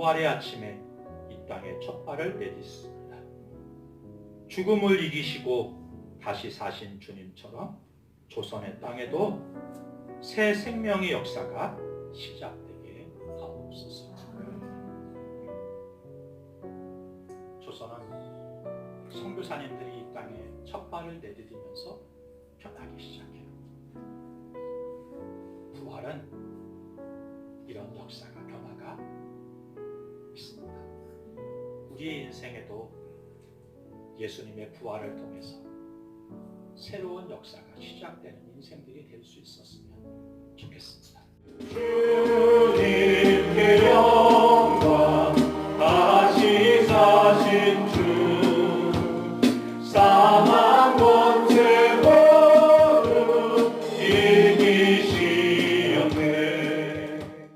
부활의 아침에 이 땅에 첫 발을 내딛습니다. 죽음을 이기시고 다시 사신 주님처럼 조선의 땅에도 새 생명의 역사가 시작되게 하옵소서. 조선은 선교사님들이 이 땅에 첫 발을 내디디면서 변하기 시작해요. 부활은 이런 역사가 우리의 인생에도 예수님의 부활을 통해서 새로운 역사가 시작되는 인생들이 될 수. 주